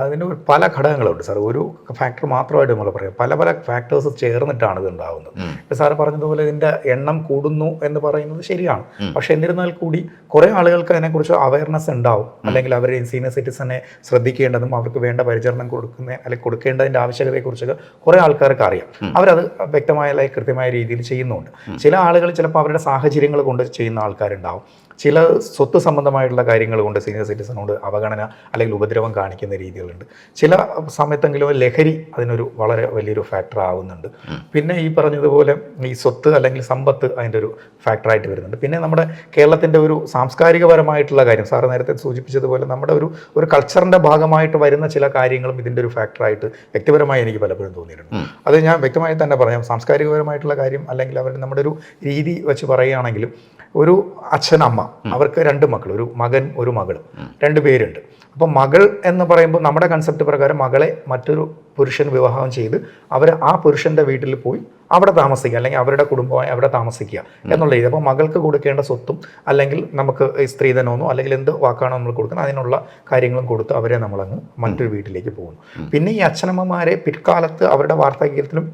അതിന് പല ഘടകങ്ങളുണ്ട് സാർ. ഒരു ഫാക്ടർ മാത്രമായിട്ട് നമ്മൾ പറയാം. പല പല ഫാക്ടേഴ്സ് ചേർന്നിട്ടാണ് ഇത് ഉണ്ടാകുന്നത് ഇപ്പം സാറ് പറഞ്ഞതുപോലെ ഇതിന്റെ എണ്ണം കൂടുന്നു എന്ന് പറയുന്നത് ശരിയാണ്. പക്ഷെ എന്നിരുന്നാൽ കൂടി കുറേ ആളുകൾക്ക് അതിനെക്കുറിച്ച് അവയർനെസ് ഉണ്ടാവും. അല്ലെങ്കിൽ അവർ സീനിയർ സിറ്റിസനെ ശ്രദ്ധിക്കേണ്ടതും അവർക്ക് വേണ്ട പരിചരണം കൊടുക്കുന്ന അല്ലെങ്കിൽ കൊടുക്കേണ്ടതിന്റെ ആവശ്യകതയെക്കുറിച്ചൊക്കെ കുറേ ആൾക്കാർക്ക് അറിയാം. അവരത് വ്യക്തമായ കൃത്യമായ രീതിയിൽ ചെയ്യുന്നുണ്ട്. ചില ആളുകൾ ചിലപ്പോൾ അവരുടെ സാഹചര്യങ്ങൾ കൊണ്ട് ചെയ്യുന്ന ആൾക്കാരുണ്ടാവും. ചില സ്വത്ത് സംബന്ധമായിട്ടുള്ള കാര്യങ്ങൾ കൊണ്ട് സീനിയർ സിറ്റിസണോട് അവഗണന അല്ലെങ്കിൽ ഉപദ്രവം കാണിക്കുന്ന രീതികളുണ്ട്. ചില സമയത്തെങ്കിലും ലഹരി അതിനൊരു വളരെ വലിയൊരു ഫാക്ടർ ആവുന്നുണ്ട്. പിന്നെ ഈ പറഞ്ഞതുപോലെ ഈ സ്വത്ത് അല്ലെങ്കിൽ സമ്പത്ത് അതിന്റെ ഒരു ഫാക്ടറായിട്ട് വരുന്നുണ്ട്. പിന്നെ നമ്മുടെ കേരളത്തിന്റെ ഒരു സാംസ്കാരികപരമായിട്ടുള്ള കാര്യം സാറ് നേരത്തെ സൂചിപ്പിച്ചതുപോലെ നമ്മുടെ ഒരു ഒരു കൾച്ചറിന്റെ ഭാഗമായിട്ട് വരുന്ന ചില കാര്യങ്ങളും ഇതിന്റെ ഒരു ഫാക്ടറായിട്ട് വ്യക്തിപരമായി എനിക്ക് പലപ്പോഴും തോന്നിയിട്ടുണ്ട്. അത് ഞാൻ വ്യക്തമായി തന്നെ പറയാം. സാംസ്കാരികപരമായിട്ടുള്ള കാര്യം അല്ലെങ്കിൽ അവർ നമ്മുടെ ഒരു രീതി വെച്ച് പറയുകയാണെങ്കിലും ഒരു അച്ഛനമ്മ അവർക്ക് രണ്ട് മക്കൾ ഒരു മകൻ ഒരു മകൾ രണ്ട് പേരുണ്ട്. അപ്പോൾ മകൾ എന്ന് പറയുമ്പോൾ നമ്മുടെ കൺസെപ്റ്റ് പ്രകാരം മകളെ മറ്റൊരു പുരുഷൻ വിവാഹം ചെയ്ത് അവർ ആ പുരുഷന്റെ വീട്ടിൽ പോയി അവിടെ താമസിക്കുക അല്ലെങ്കിൽ അവരുടെ കുടുംബമായി അവിടെ താമസിക്കുക എന്നുള്ള രീതി. അപ്പോൾ മകൾക്ക് കൊടുക്കേണ്ട സ്വത്തും അല്ലെങ്കിൽ നമുക്ക് സ്ത്രീധനമൊന്നോ അല്ലെങ്കിൽ എന്ത് വാക്കാണോ നമ്മൾ കൊടുക്കുന്നത് അതിനുള്ള കാര്യങ്ങളും കൊടുത്ത് അവരെ നമ്മളങ്ങ് മറ്റൊരു വീട്ടിലേക്ക് പോകുന്നു. പിന്നെ ഈ അച്ഛനമ്മമാരെ പിൽക്കാലത്ത് അവരുടെ വാർദ്ധക്യത്തിലും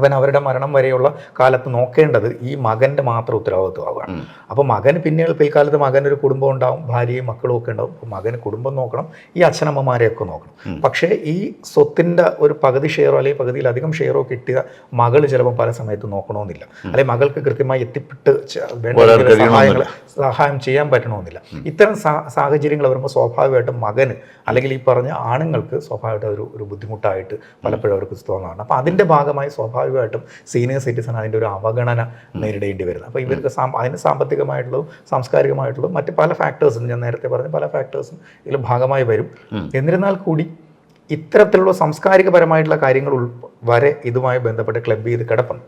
അവൻ അവരുടെ മരണം വരെയുള്ള കാലത്ത് നോക്കേണ്ടത് ഈ മകന്റെ മാത്രം ഉത്തരവാദിത്വമാവുകയാണ്. അപ്പോൾ മകന് പിന്നീട് പിൽക്കാലത്ത് മകനൊരു കുടുംബം ഉണ്ടാവും ഭാര്യയും മക്കളും ഒക്കെ ഉണ്ടാവും. അപ്പോൾ മകന് കുടുംബം നോക്കണം ഈ അച്ഛനമ്മമാരെയൊക്കെ നോക്കണം. പക്ഷേ ഈ സ്വത്തിന്റെ ഒരു പകുതി ഷെയറോ അല്ലെങ്കിൽ പകുതിയിലധികം ഷെയറോ കിട്ടിയ മകൾ ചിലപ്പോൾ പല സമയത്ത് നോക്കണമെന്നില്ല. അല്ലെങ്കിൽ മകൾക്ക് കൃത്യമായി എത്തിപ്പെട്ട് വേണ്ട സഹായങ്ങൾ സഹായം ചെയ്യാൻ പറ്റണമെന്നില്ല. ഇത്തരം സാഹചര്യങ്ങൾ വരുമ്പോൾ സ്വാഭാവികമായിട്ടും മകന് അല്ലെങ്കിൽ ഈ പറഞ്ഞ ആണുങ്ങൾക്ക് സ്വാഭാവികമായിട്ട് ഒരു ഒരു ബുദ്ധിമുട്ടായിട്ട് പലപ്പോഴും അവർക്ക് തോന്നാറുണ്ട് അപ്പോൾ അതിന്റെ ഭാഗമായി സ്വാഭാവികമായിട്ടും സീനിയർ സിറ്റിസൺ അതിന്റെ ഒരു അവഗണന നേരിടേണ്ടി വരുന്നത് അപ്പോൾ ഇവർക്ക് അതിന് സാമ്പത്തികമായിട്ടുള്ളതും സാംസ്കാരികമായിട്ടുള്ളതും മറ്റ് പല ഫാക്ടേഴ്സും ഞാൻ നേരത്തെ പറഞ്ഞ പല ഫാക്ടേഴ്സും ഇതിൽ ഭാഗമായി വരും. എന്നിരുന്നാൽ കൂടി ഇത്തരത്തിലുള്ള സാംസ്കാരികപരമായിട്ടുള്ള കാര്യങ്ങൾ ഉൾ വരെ ഇതുമായി ബന്ധപ്പെട്ട് ക്ലബ് ചെയ്ത് കിടപ്പുണ്ട്.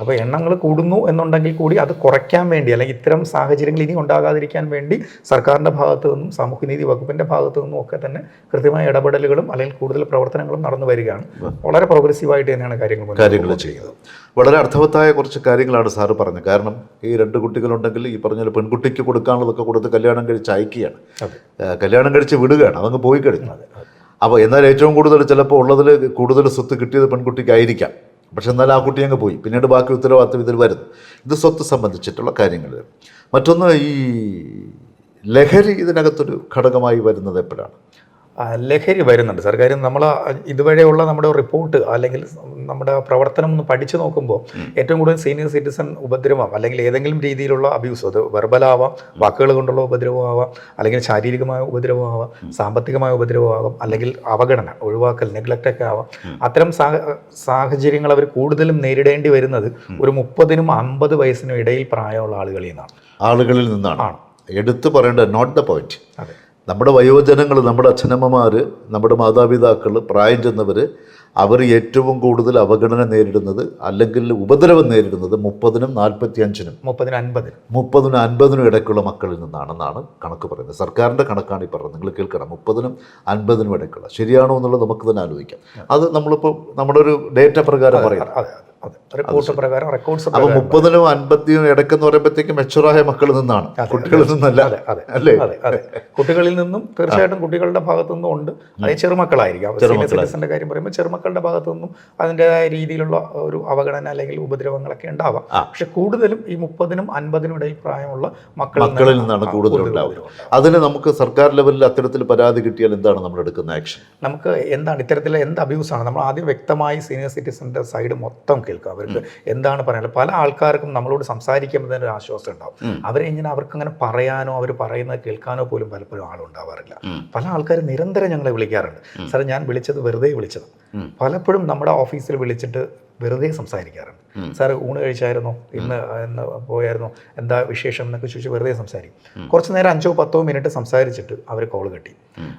അപ്പോൾ എണ്ണങ്ങൾ കൂടുന്നു എന്നുണ്ടെങ്കിൽ കൂടി അത് കുറയ്ക്കാൻ വേണ്ടി അല്ലെങ്കിൽ ഇത്തരം സാഹചര്യങ്ങൾ ഇനി ഉണ്ടാകാതിരിക്കാൻ വേണ്ടി സർക്കാരിന്റെ ഭാഗത്തു നിന്നും സാമൂഹ്യനീതി വകുപ്പിന്റെ ഭാഗത്തു നിന്നും ഒക്കെ തന്നെ കൃത്യമായ ഇടപെടലുകളും അല്ലെങ്കിൽ കൂടുതൽ പ്രവർത്തനങ്ങളും നടന്നു വരികയാണ്. വളരെ പ്രോഗ്രസീവായിട്ട് തന്നെയാണ് കാര്യങ്ങൾ കാര്യങ്ങൾ ചെയ്യുന്നത്. വളരെ അർത്ഥവത്തായ കുറച്ച് കാര്യങ്ങളാണ് സാറ് പറഞ്ഞത്. കാരണം ഈ രണ്ട് കുട്ടികളുണ്ടെങ്കിൽ ഈ പറഞ്ഞ പെൺകുട്ടിക്ക് കൊടുക്കാനുള്ളതൊക്കെ കൊടുത്ത് കല്യാണം കഴിച്ച് അയക്കുകയാണ്. കല്യാണം കഴിച്ച് വിടുകയാണ്. അതങ്ങ് പോയി കഴിഞ്ഞു. അപ്പോൾ എന്നാൽ ഏറ്റവും കൂടുതൽ ചിലപ്പോൾ ഉള്ളതിൽ കൂടുതൽ സ്വത്ത് കിട്ടിയത് പെൺകുട്ടിക്കായിരിക്കാം. പക്ഷെ എന്നാൽ ആ കുട്ടി അങ്ങ് പോയി. പിന്നീട് ബാക്കി ഉത്തരവാദിത്തം ഇതിൽ വരുന്നു. ഇത് സ്വത്ത് സംബന്ധിച്ചിട്ടുള്ള കാര്യങ്ങൾ. മറ്റൊന്ന് ഈ ലഹരി ഇതിനകത്തൊരു ഘടകമായി വരുന്നത് എപ്പോഴാണ്? ലഹരി വരുന്നുണ്ട്. സാർ കാര്യം നമ്മൾ ഇതുവരെയുള്ള നമ്മുടെ റിപ്പോർട്ട് അല്ലെങ്കിൽ നമ്മുടെ പ്രവർത്തനം ഒന്ന് പഠിച്ചു നോക്കുമ്പോൾ ഏറ്റവും കൂടുതൽ സീനിയർ സിറ്റിസൺ ഉപദ്രവം അല്ലെങ്കിൽ ഏതെങ്കിലും രീതിയിലുള്ള അബ്യൂസ് അത് വെർബലാവാം വാക്കുകൾ കൊണ്ടുള്ള ഉപദ്രവമാവാം അല്ലെങ്കിൽ ശാരീരികമായ ഉപദ്രവമാവാം സാമ്പത്തികമായ ഉപദ്രവമാവാം അല്ലെങ്കിൽ അവഗണന ഒഴിവാക്കൽ നെഗ്ലക്റ്റ് ഒക്കെ ആവാം. അത്തരം സാഹ- സാഹചര്യങ്ങൾ അവർ കൂടുതലും നേരിടേണ്ടി വരുന്നത് ഒരു മുപ്പതിനും അമ്പത് വയസ്സിനും ഇടയിൽ പ്രായമുള്ള ആളുകളിൽ നിന്നാണ്. ആളുകളിൽ നിന്നാണ്. എടുത്തു പറയേണ്ടത് നോട്ട് ദ പോയിന്റ് അതെ. നമ്മുടെ വയോജനങ്ങൾ നമ്മുടെ അച്ഛനമ്മമാർ നമ്മുടെ മാതാപിതാക്കൾ പ്രായം ചെന്നവർ അവർ ഏറ്റവും കൂടുതൽ അവഗണന നേരിടുന്നത് അല്ലെങ്കിൽ ഉപദ്രവം നേരിടുന്നത് മുപ്പതിനും നാൽപ്പത്തി അഞ്ചിനും മുപ്പതിന് അൻപതിന്. മുപ്പതിനും അൻപതിനും ഇടയ്ക്കുള്ള മക്കളിൽ നിന്നാണെന്നാണ് കണക്ക് പറയുന്നത്. സർക്കാരിന്റെ കണക്കാണ് ഈ പറയുന്നത് നിങ്ങൾ കേൾക്കണം. മുപ്പതിനും അൻപതിനും ഇടയ്ക്കുള്ള. ശരിയാണോ എന്നുള്ളത് നമുക്ക് തന്നെ ആലോചിക്കാം. അത് നമ്മളിപ്പോൾ നമ്മുടെ ഒരു ഡേറ്റ പ്രകാരം പറയാം. റിപ്പോർട്ട് പ്രകാരം റെക്കോർഡ്സ് അപ്പൊ മുപ്പതിനും അൻപത്തിനും ഇടയ്ക്കെന്ന് പറയുമ്പോഴത്തേക്കും മെച്ചുറായ മക്കളിൽ നിന്നാണ്. കുട്ടികളിൽ നിന്നല്ല. അതെ അതെ. കുട്ടികളിൽ നിന്നും തീർച്ചയായിട്ടും കുട്ടികളുടെ ഭാഗത്തു നിന്നും ഉണ്ട്. അത് ചെറുമക്കളായിരിക്കും. സിറ്റിസന്റെ കാര്യം പറയുമ്പോൾ ചെറുമക്കളുടെ ഭാഗത്തു നിന്നും അതിന്റെതായ രീതിയിലുള്ള ഒരു അവഗണന അല്ലെങ്കിൽ ഉപദ്രവങ്ങളൊക്കെ ഉണ്ടാവാം. പക്ഷെ കൂടുതലും ഈ മുപ്പതിനും അൻപതിനും ഇടയിൽ പ്രായമുള്ള മക്കളിൽ മക്കളിൽ നിന്നാണ് കൂടുതൽ ഉണ്ടാവുന്നത് അതിന് നമുക്ക് സർക്കാർ ലെവലിൽ അത്തരത്തിൽ പരാതി കിട്ടിയാൽ എന്താണ് നമ്മൾ എടുക്കുന്ന ആക്ഷൻ നമുക്ക് എന്താണ് ഇത്തരത്തിലെ എന്ത് അബ്യൂസാണ് നമ്മൾ ആദ്യം വ്യക്തമായി സീനിയർ സിറ്റിസന്റെ സൈഡ് മൊത്തം കേൾക്കുക. അവർക്ക് എന്താണ് പറയാനുള്ളത്? പല ആൾക്കാർക്കും നമ്മളോട് സംസാരിക്കുമ്പോൾ തന്നെ ഒരു ആശ്വാസം ഉണ്ടാവും. അവരെ ഇങ്ങനെ അവർക്ക് അങ്ങനെ പറയാനോ അവർ പറയുന്നത് കേൾക്കാനോ പോലും പലപ്പോഴും ആളുണ്ടാവാറില്ല. പല ആൾക്കാരും നിരന്തരം ഞങ്ങളെ വിളിക്കാറുണ്ട്. സാറേ ഞാൻ വിളിച്ചത് വെറുതെ വിളിച്ചത്. പലപ്പോഴും നമ്മുടെ ഓഫീസിൽ വിളിച്ചിട്ട് വെറുതെ സംസാരിക്കാറുണ്ട്. സാർ ഊണ് കഴിച്ചായിരുന്നോ? ഇന്ന് ഇന്ന് പോയായിരുന്നോ? എന്താ വിശേഷം എന്നൊക്കെ ചോദിച്ച് വെറുതെ സംസാരിക്കും. കുറച്ച് നേരം അഞ്ചോ പത്തോ മിനിറ്റ് സംസാരിച്ചിട്ട് അവർ കോൾ കെട്ടി.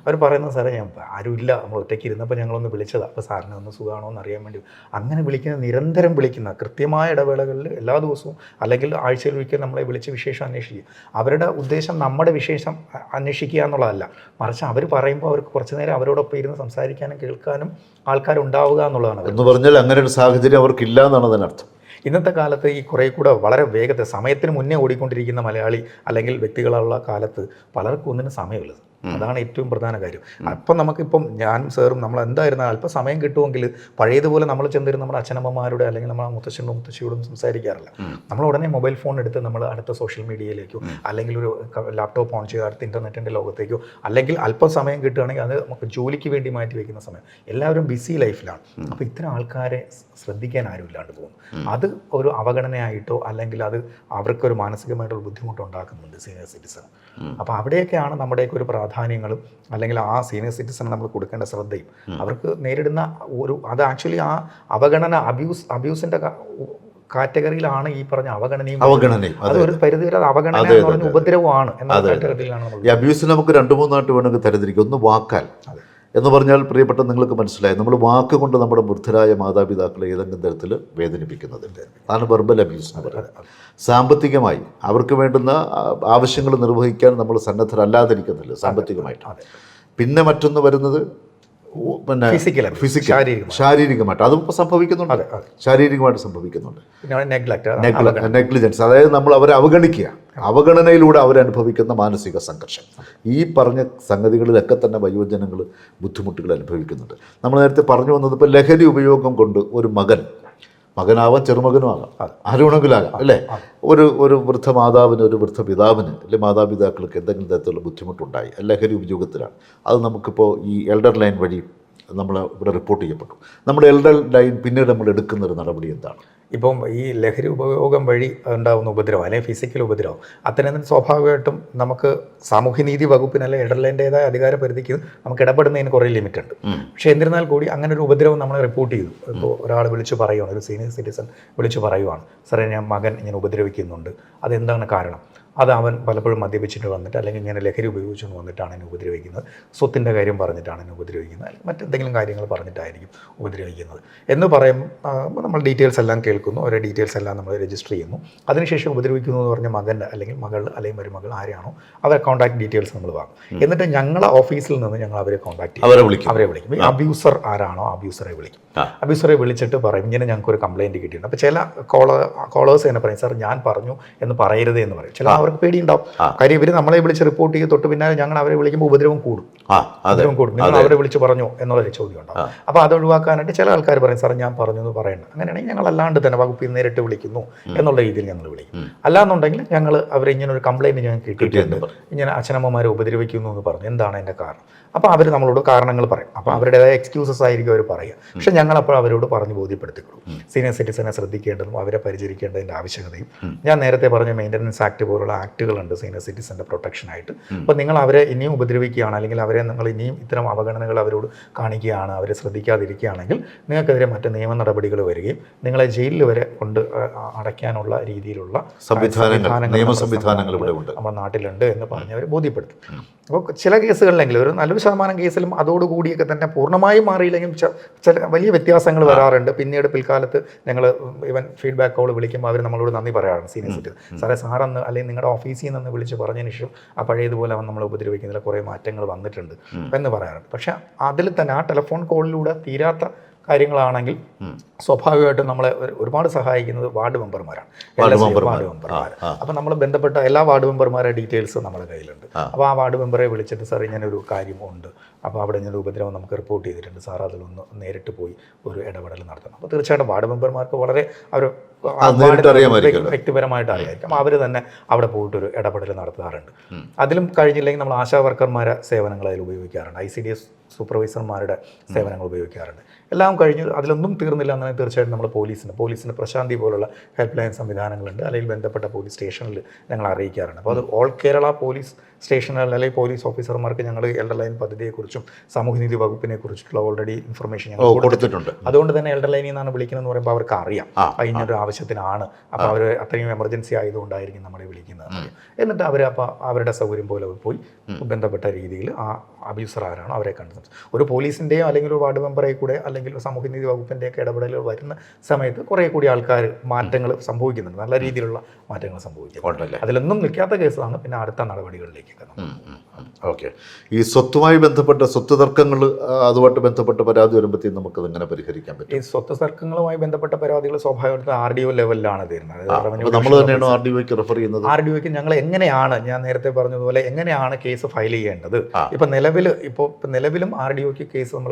അവർ പറയുന്നത് സാറേ ഞാൻ ആരുമില്ല. നമ്മൾ ഒറ്റയ്ക്ക് ഇരുന്നപ്പോൾ ഞങ്ങളൊന്ന് വിളിച്ചതാണ് അപ്പോൾ സാറിന് ഒന്ന് സുഖമാണോ എന്ന് അറിയാൻ വേണ്ടി. അങ്ങനെ വിളിക്കുന്ന നിരന്തരം വിളിക്കുന്ന കൃത്യമായ ഇടവേളകളിൽ എല്ലാ ദിവസവും അല്ലെങ്കിൽ ആഴ്ചയിൽ ഒരിക്കൽ നമ്മളെ വിളിച്ച് വിശേഷം അന്വേഷിക്കുക അവരുടെ ഉദ്ദേശം നമ്മുടെ വിശേഷം അന്വേഷിക്കുക എന്നുള്ളതല്ല. മറിച്ച് അവർ പറയുമ്പോൾ അവർക്ക് കുറച്ച് നേരം അവരോടൊപ്പം ഇരുന്ന് സംസാരിക്കാനും കേൾക്കാനും ആൾക്കാരുണ്ടാവുക എന്നുള്ളതാണ് എന്ന് പറഞ്ഞാൽ അങ്ങനെ ഒരു സാഹചര്യം അവർക്കില്ല എന്നാണ് അതിനർത്ഥം. ഇന്നത്തെ കാലത്ത് ഈ കുറേ കൂടെ വളരെ വേഗത്തിൽ സമയത്തിന് മുന്നേ ഓടിക്കൊണ്ടിരിക്കുന്ന മലയാളി അല്ലെങ്കിൽ വ്യക്തികളുള്ള കാലത്ത് പലർക്കും ഒന്നിനും സമയമുള്ളത് അതാണ് ഏറ്റവും പ്രധാന കാര്യം. അപ്പം നമുക്കിപ്പം ഞാനും സാറും നമ്മൾ എന്തായിരുന്ന അല്പം സമയം കിട്ടുമെങ്കിൽ പഴയതുപോലെ നമ്മൾ ചെന്നിരുന്ന നമ്മുടെ അച്ഛനമ്മമാരുടെ അല്ലെങ്കിൽ നമ്മുടെ മുത്തശ്ശനോടും മുത്തശ്ശിയോടും സംസാരിക്കാറില്ല. നമ്മൾ ഉടനെ മൊബൈൽ ഫോൺ എടുത്ത് നമ്മൾ അടുത്ത സോഷ്യൽ മീഡിയയിലേക്കോ അല്ലെങ്കിൽ ഒരു ലാപ്ടോപ്പ് ഓൺ ചെയ്ത് അടുത്ത ഇന്റർനെറ്റിന്റെ ലോകത്തേക്കോ അല്ലെങ്കിൽ അല്പം സമയം കിട്ടുകയാണെങ്കിൽ അത് നമുക്ക് ജോലിക്ക് വേണ്ടി മാറ്റി വയ്ക്കുന്ന സമയം. എല്ലാവരും ബിസി ലൈഫിലാണ്. അപ്പോൾ ഇത്തരം ആൾക്കാരെ ശ്രദ്ധിക്കാൻ ആരും ഇല്ലാണ്ട് പോകുന്നു. അത് ഒരു അവഗണനയായിട്ടോ അല്ലെങ്കിൽ അത് അവർക്കൊരു മാനസികമായിട്ടുള്ള ബുദ്ധിമുട്ടുണ്ടാക്കുന്നുണ്ട് സീനിയർ സിറ്റിസൺ. അപ്പോൾ അവിടെയൊക്കെയാണ് നമ്മുടെയൊക്കെ ഒരു പ്രാധാന്യങ്ങളും അല്ലെങ്കിൽ ആ സീനിയർ സിറ്റിസൺ നമ്മൾ കൊടുക്കേണ്ട ശ്രദ്ധയും. അവർക്ക് നേരിടുന്ന ഒരു അത് ആക്ച്വലി ആ അവഗണന അബ്യൂസ് അബ്യൂസിന്റെ കാറ്റഗറിയിലാണ് ഈ പറഞ്ഞ അവഗണനയും അവഗണനയും അത് ഒരു പരിധി വരെ അവഗണന എന്ന് പറഞ്ഞ ഉപദ്രവമാണ് എന്ന കാറ്റഗറിയിലാണ് അബ്യൂസിന് നമുക്ക് രണ്ട് മൂന്നായിട്ട് വേണമെങ്കിൽ തരത്തിരിക്കും ഒന്ന് വാക്കാൽ. എന്ന് പറഞ്ഞാൽ പ്രിയപ്പെട്ട നിങ്ങൾക്ക് മനസ്സിലായി. നമ്മൾ വാക്ക് കൊണ്ട് നമ്മുടെ വൃദ്ധരായ മാതാപിതാക്കളെ ഏതെങ്കിലും തരത്തിൽ വേദനിപ്പിക്കുന്നത് അതാണ് വെർബൽ അബ്യൂസ് എന്ന് പറയുന്നത്. സാമ്പത്തികമായി അവർക്ക് വേണ്ടുന്ന ആവശ്യങ്ങൾ നിർവഹിക്കാൻ നമ്മൾ സന്നദ്ധരല്ലാതിരിക്കുന്നില്ല സാമ്പത്തികമായിട്ട്. പിന്നെ മറ്റൊന്ന് വരുന്നത് പിന്നെ ഫിസിക്കൽ ഫിസിക്കൽ ശാരീരികം ശാരീരികമായിട്ട്. അതും സംഭവിക്കുന്നുണ്ട്. ശാരീരികമായിട്ട് സംഭവിക്കുന്നുണ്ട്. നെഗ്ലിജൻസ് അതായത് നമ്മൾ അവരെ അവഗണിക്കുക. അവഗണനയിലൂടെ അവരനുഭവിക്കുന്ന മാനസിക സംഘർഷം. ഈ പറഞ്ഞ സംഗതികളിലൊക്കെ തന്നെ വയോജനങ്ങൾ ബുദ്ധിമുട്ടുകൾ അനുഭവിക്കുന്നുണ്ട്. നമ്മൾ നേരത്തെ പറഞ്ഞു വന്നത് ഇപ്പോൾ ലഹരി ഉപയോഗം കൊണ്ട് ഒരു മകൻ മകനാവാം ചെറുമകനും ആകാം ആരുണെങ്കിലും ആകാം അല്ലേ? ഒരു ഒരു വൃദ്ധ മാതാവിന് ഒരു വൃദ്ധ പിതാവിന് അല്ലെ മാതാപിതാക്കൾക്ക് എന്തെങ്കിലും തരത്തിലുള്ള ബുദ്ധിമുട്ടുണ്ടായി ലഹരി ഉപയോഗത്തിലാണ്. അത് നമുക്കിപ്പോൾ ഈ എൽഡർ ലൈൻ വഴി നമ്മൾ ഇവിടെ റിപ്പോർട്ട് ചെയ്യപ്പെട്ടു. നമ്മുടെ എൽഡർ ലൈൻ പിന്നീട് നമ്മൾ എടുക്കുന്ന ഒരു നടപടി എന്താണ്? ഇപ്പം ഈ ലഹരി ഉപയോഗം വഴി ഉണ്ടാകുന്ന ഉപദ്രവം അല്ലെങ്കിൽ ഫിസിക്കൽ ഉപദ്രവം അത്തരം സ്വാഭാവികമായിട്ടും നമുക്ക് സാമൂഹ്യനീതി വകുപ്പിന് അല്ലെങ്കിൽ ഇടലേന്റെതായ അധികാര പരിധിക്ക് നമുക്ക് ഇടപെടുന്നതിന് കുറേ ലിമിറ്റ് ഉണ്ട്. പക്ഷേ എന്നിരുന്നാൽ കൂടി അങ്ങനെ ഒരു ഉപദ്രവം നമ്മൾ റിപ്പോർട്ട് ചെയ്തു. ഇപ്പോൾ ഒരാൾ വിളിച്ച് പറയുവാണ് ഒരു സീനിയർ സിറ്റിസൺ വിളിച്ച് പറയുവാണ് സാറേ ഞാൻ മകൻ ഇങ്ങനെ ഉപദ്രവിക്കുന്നുണ്ട്. അതെന്താണ് കാരണം? അത് അവൻ പലപ്പോഴും മദ്യപിച്ചിട്ട് വന്നിട്ട് അല്ലെങ്കിൽ ഇങ്ങനെ ലഹരി ഉപയോഗിച്ചുകൊണ്ട് വന്നിട്ടാണ് എന്നെ ഉപദ്രവിക്കുന്നത്. സ്വത്തിന്റെ കാര്യം പറഞ്ഞിട്ടാണ് എന്നെ ഉപദ്രവിക്കുന്നത്. അല്ലെങ്കിൽ മറ്റെന്തെങ്കിലും കാര്യങ്ങൾ പറഞ്ഞിട്ടായിരിക്കും ഉപദ്രവിക്കുന്നത്. എന്ന് പറയുമ്പോൾ നമ്മൾ ഡീറ്റെയിൽസ് എല്ലാം കേൾക്കുന്നു. ഓരോ ഡീറ്റെയിൽസ് എല്ലാം നമ്മൾ രജിസ്റ്റർ ചെയ്യുന്നു. അതിനുശേഷം ഉപദ്രവിക്കുന്നു എന്ന് പറഞ്ഞ മകന്റെ അല്ലെങ്കിൽ മകൾ അല്ലെങ്കിൽ മരുമകൾ ആരെയാണോ അവരെ കോൺടാക്ട് ഡീറ്റെയിൽസ് നമ്മൾ വാങ്ങും. എന്നിട്ട് ഞങ്ങളെ ഓഫീസിൽ നിന്ന് ഞങ്ങൾ അവരെ കോൺടാക്ട് ചെയ്യും. അവരെ വിളിക്കും. അവരെ വിളിക്കും. അബ്യൂസർ ആരാണോ അബ്യൂസറെ വിളിക്കും. ആ. അബ്യൂസറെ വിളിച്ചിട്ട് പറയും ഇങ്ങനെ ഞങ്ങൾക്ക് ഒരു കംപ്ലൈന്റ് കിട്ടിയിട്ടുണ്ട്. അപ്പോൾ ചില കോള കോളേഴ്സ് എന്നെ പറയും സാർ ഞാൻ പറഞ്ഞു എന്ന് പറയരുത് എന്ന് പറയും. ചില അവർക്ക് പേടിയുണ്ടാവും. കാര്യം ഇവർ നമ്മളെ വിളിച്ച് റിപ്പോർട്ട് ചെയ്ത് തൊട്ട് പിന്നെ ഞങ്ങൾ അവരെ വിളിക്കുമ്പോൾ ഉപദ്രവം കൂടും. ഉപദ്രവം കൂടും. നിങ്ങൾ അവരെ വിളിച്ച് പറഞ്ഞു എന്നുള്ളൊരു ചോദ്യം ഉണ്ടാവും. അപ്പോൾ അത് ഒഴിവാക്കാനായിട്ട് ചില ആൾക്കാർ പറയും സാർ ഞാൻ പറഞ്ഞു എന്ന് പറയണ്ട. അങ്ങനെയാണെങ്കിൽ ഞങ്ങൾ അല്ലാണ്ട് തന്നെ വകുപ്പിൽ നേരിട്ട് വിളിക്കുന്നു എന്നുള്ള രീതിയിൽ ഞങ്ങൾ വിളിക്കും. അല്ലാന്നുണ്ടെങ്കിൽ ഞങ്ങൾ അവരെ ഇങ്ങനെ ഒരു കംപ്ലൈന്റ് ഞങ്ങൾക്ക് കിട്ടിയിട്ടുണ്ട്. ഇങ്ങനെ അച്ഛനമ്മമാരെ ഉപദ്രവിക്കുന്നു എന്ന് പറഞ്ഞു. എന്താണ് അതിന്റെ കാരണം? അപ്പോൾ അവർ നമ്മളോട് കാരണങ്ങൾ പറയും. അപ്പോൾ അവരുടേതായ എക്സ്ക്യൂസസ് ആയിരിക്കും അവർ പറയുക. പക്ഷെ ഞങ്ങൾ അപ്പോൾ അവരോട് പറഞ്ഞ് ബോധ്യപ്പെടുത്തിക്കൊള്ളൂ. സീനിയർ സിറ്റിസനെ ശ്രദ്ധിക്കേണ്ടതും അവരെ പരിചരിക്കേണ്ടതിന്റെ ആവശ്യകതയും. ഞാൻ നേരത്തെ പറഞ്ഞ മെയിന്റനൻസ് ആക്ട് പോലുള്ള ആക്ടുകളുണ്ട് സീനിയർ സിറ്റിസന്റെ പ്രൊട്ടക്ഷനായിട്ട് അപ്പോൾ നിങ്ങൾ അവരെ ഇനിയും ഉപദ്രവിക്കുകയാണ് അല്ലെങ്കിൽ അവരെ നിങ്ങൾ ഇനിയും ഇത്തരം അവഗണനകൾ അവരോട് കാണിക്കുകയാണ് അവരെ ശ്രദ്ധിക്കാതിരിക്കുകയാണെങ്കിൽ നിങ്ങൾക്കെതിരെ മറ്റ് നിയമ നടപടികൾ വരികയും നിങ്ങളെ ജയിലിൽ വരെ കൊണ്ട് അടയ്ക്കാനുള്ള രീതിയിലുള്ള സംവിധാനങ്ങൾ നമ്മുടെ നാട്ടിലുണ്ട് എന്ന് പറഞ്ഞ് അവരെ ബോധ്യപ്പെടുത്തും. അപ്പോൾ ചില കേസുകളിലെങ്കിലും ഒരു നല്ലൊരു ശതമാനം കേസിലും അതോടുകൂടിയൊക്കെ തന്നെ പൂർണമായും മാറിയില്ലെങ്കിലും ചില വലിയ വ്യത്യാസങ്ങൾ വരാറുണ്ട്. പിന്നീട് പിൽക്കാലത്ത് ഞങ്ങൾ ഇവൻ ഫീഡ്ബാക്ക് കോൾ വിളിക്കുമ്പോൾ അവർ നമ്മളോട് നന്ദി പറയാറുണ്ട് സീനിയർ സിറ്റിസൺ. സാറേ സാറന്ന് അല്ലെങ്കിൽ നിങ്ങളുടെ ഓഫീസിൽ നിന്ന് വിളിച്ച് പറഞ്ഞതിന് ശേഷം ആ പഴയതുപോലെ അവൻ നമ്മളെ ഉപദ്രവിക്കുന്നതിൽ കുറേ മാറ്റങ്ങൾ വന്നിട്ടുണ്ട് എന്ന് പറയാറുണ്ട്. പക്ഷേ അതിൽ തന്നെ ആ ടെലിഫോൺ കോളിലൂടെ തീരാത്ത കാര്യങ്ങളാണെങ്കിൽ സ്വാഭാവികമായിട്ടും നമ്മളെ ഒരുപാട് സഹായിക്കുന്നത് വാർഡ് മെമ്പർമാരാണ്. വാർഡ് മെമ്പർമാർ. അപ്പോൾ നമ്മൾ ബന്ധപ്പെട്ട എല്ലാ വാർഡ് മെമ്പർമാരുടെ ഡീറ്റെയിൽസ് നമ്മുടെ കയ്യിലുണ്ട്. അപ്പോൾ ആ വാർഡ് മെമ്പറെ വിളിച്ചിട്ട് സാർ ഇങ്ങനെ ഒരു കാര്യമുണ്ട് അപ്പോൾ അവിടെ ഇങ്ങനെ ഉപദ്രവം നമുക്ക് റിപ്പോർട്ട് ചെയ്തിട്ടുണ്ട്. സാർ അതിലൊന്ന് നേരിട്ട് പോയി ഒരു ഇടപെടൽ നടത്തണം. അപ്പോൾ തീർച്ചയായിട്ടും വാർഡ് മെമ്പർമാർക്ക് വളരെ അവർ. വ്യക്തിപരമായിട്ട് അറിയായിരിക്കും അവർ തന്നെ അവിടെ പോയിട്ടൊരു ഇടപെടൽ നടത്താറുണ്ട്. അതിലും കഴിഞ്ഞില്ലെങ്കിൽ നമ്മൾ ആശാ വർക്കർമാരെ സേവനങ്ങൾ അതിൽ ഉപയോഗിക്കാറുണ്ട്. ഐ സി ഡി എസ് സൂപ്പർവൈസർമാരുടെ സേവനങ്ങൾ ഉപയോഗിക്കാറുണ്ട്. എല്ലാം കഴിഞ്ഞ് അതിലൊന്നും തീർന്നില്ല എന്നാൽ തീർച്ചയായിട്ടും നമ്മൾ പോലീസിന്. പോലീസിന് പ്രശാന്തി പോലുള്ള ഹെൽപ്പ് ലൈൻ സംവിധാനങ്ങളുണ്ട്. അല്ലെങ്കിൽ ബന്ധപ്പെട്ട പോലീസ് സ്റ്റേഷനിൽ ഞങ്ങൾ അറിയിക്കാറുണ്ട്. അപ്പോൾ അത് ഓൾ കേരള പോലീസ് സ്റ്റേഷനുകളിൽ അല്ലെങ്കിൽ പോലീസ് ഓഫീസർമാർക്ക് ഞങ്ങൾ എൽഡർ ലൈൻ പദ്ധതിയെക്കുറിച്ചും സാമൂഹ്യനീതി വകുപ്പിനെ കുറിച്ചുള്ള ഓൾറെഡി ഇൻഫർമേഷൻ ഞങ്ങൾ കൊടുത്തിട്ടുണ്ട്. അതുകൊണ്ട് തന്നെ എൽഡർ ലൈനിൽ നിന്നാണ് വിളിക്കുന്നതെന്ന് പറയുമ്പോൾ അവർക്ക് അറിയാം അതിനൊരു ആവശ്യത്തിനാണ്. അപ്പോൾ അവർ അത്രയും എമർജൻസി ആയതുകൊണ്ടായിരിക്കും നമ്മളെ വിളിക്കുന്നത്. എന്നിട്ട് അവർ അപ്പോൾ അവരുടെ സൗകര്യം പോലെ പോയി ബന്ധപ്പെട്ട രീതിയിൽ ആ അബ്യൂസർ ആരാണോ അവരെ കണ്ടു ഒരു പോലീസിന്റെയോ അല്ലെങ്കിൽ ഒരു വാർഡ് മെമ്പറെ കൂടെ അല്ലെങ്കിൽ സാമൂഹ്യനീതി വകുപ്പിന്റെയൊക്കെ ഇടപെടലുകൾ വരുന്ന സമയത്ത് കുറേ കൂടി ആൾക്കാർ മാറ്റങ്ങൾ സംഭവിക്കുന്നുണ്ട്. നല്ല രീതിയിലുള്ള മാറ്റങ്ങൾ സംഭവിക്കുന്നുണ്ട്. അതിലൊന്നും നിൽക്കാത്ത കേസാണ് പിന്നെ അടുത്ത നടപടികളിലേക്കൊക്കെ നമ്മൾ ഓക്കെ. ഈ സ്വത്തുമായി ബന്ധപ്പെട്ട സ്വത്ത് തർക്കങ്ങൾ അതുമായിട്ട് ബന്ധപ്പെട്ട പരാതി വരുമ്പോഴത്തേക്കും നമുക്ക് എങ്ങനെ പരിഹരിക്കാൻ പറ്റും? ഈ സ്വത്ത് തർക്കങ്ങളുമായി ബന്ധപ്പെട്ട പരാതികൾ സ്വാഭാവികമായിട്ടും ആർ ഡി ഒ ലെവലിലാണ് തീരുന്നത്. നമ്മൾ തന്നെയാണ് ആർ ഡി ഒക്ക് റെഫർ ചെയ്യുന്നത്? ആർ ഡി ഒക്ക് ഞങ്ങൾ എങ്ങനെയാണ് ഞാൻ നേരത്തെ പറഞ്ഞതുപോലെ എങ്ങനെയാണ് കേസ് ഫയൽ ചെയ്യേണ്ടത്? ഇപ്പം ഇപ്പൊ നിലവിൽ ഇപ്പോൾ നിലവിലും ആർ ഡി ഒക്ക് കേസ് നമ്മൾ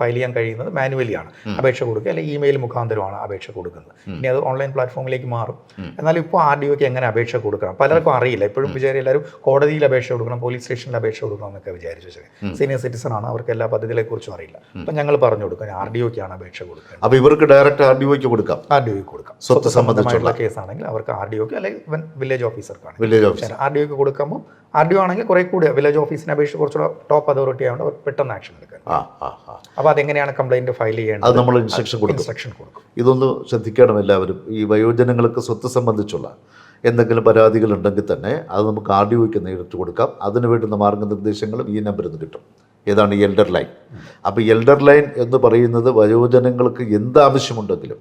ഫയൽ ചെയ്യാൻ കഴിയുന്നത് മാനുവലി ആണ് അപേക്ഷ കൊടുക്കുക അല്ലെങ്കിൽ ഇമെയിൽ മുഖാന്തരമാണ് അപേക്ഷ കൊടുക്കുന്നത്. ഇനി അത് ഓൺലൈൻ പ്ലാറ്റ്ഫോമിലേക്ക് മാറും. എന്നാലും ഇപ്പോൾ ആർ ഡി ഒക്ക് എങ്ങനെ അപേക്ഷ കൊടുക്കണം? പലർക്കും അറിയില്ല. ഇപ്പോഴും വിചാരി എല്ലാവരും കോടതിയിൽ അപേക്ഷ കൊടുക്കണം പോലീസ് സ്റ്റേഷനിൽ അപേക്ഷ കൊടുക്കണം എന്നൊക്കെ വിചാരിച്ചു വെച്ചത് സീനിയർ സിറ്റിസൺ ആണ്. അവർക്ക് എല്ലാ പദ്ധതികളെ കുറിച്ചും അറിയില്ല അപ്പം ഞങ്ങൾ പറഞ്ഞു കൊടുക്കും ആർ ഡി ഒക്കാണ് അപേക്ഷ കൊടുക്കുന്നത് അപ്പോൾ ഇവർക്ക് ഡയറക്റ്റ് ആർ ഡി ഒക്ക് കൊടുക്കാം. ആർ ഡി ഒക്ക് കൊടുക്കാം സ്വത്ത് സംബന്ധമായിട്ടുള്ള കേസാണെങ്കിൽ അവർക്ക് ആർ ഡി ഒക്ക് അല്ലെങ്കിൽ village ഓഫീസർക്കാണ്. Village officer. R D ഒക്ക് കൊടുക്കുമ്പോൾ ആർ ഡി ഒ ആണെങ്കിൽ കുറെ കൂടി വില്ലേജ് ഓഫീസിനെ അപേക്ഷിച്ച് കുറച്ചുകൂടെ ടോപ്പ് അതോറിറ്റി ആയതുകൊണ്ട് അവർ പെട്ടെന്ന് ആക്ഷൻ എടുക്കാൻ. അപ്പൊ അപ്പോൾ അതെങ്ങനെയാണ് കംപ്ലൈന്റ് ഫയൽ ചെയ്യേണ്ടത്? അത് നമ്മൾ ഇൻസ്ട്രക്ഷൻ കൊടുക്കും. ഇൻസ്ട്രക്ഷൻ കൊടുക്കും. ഇതൊന്ന് ശ്രദ്ധിക്കണം എല്ലാവരും. ഈ വയോജനങ്ങൾക്ക് സ്വത്ത് സംബന്ധിച്ചുള്ള എന്തെങ്കിലും പരാതികൾ ഉണ്ടെങ്കിൽ തന്നെ അത് നമുക്ക് ആർ ഡി ഒക്ക് നേരിട്ട് കൊടുക്കാം. അതിന് വേണ്ടുന്ന മാർഗനിർദ്ദേശങ്ങളും ഈ നമ്പറിൽ നിന്ന് കിട്ടും. ഏതാണ് എൽഡർ ലൈൻ അപ്പോൾ എൽഡർ ലൈൻ എന്ന് പറയുന്നത് വയോജനങ്ങൾക്ക് എന്ത് ആവശ്യമുണ്ടെങ്കിലും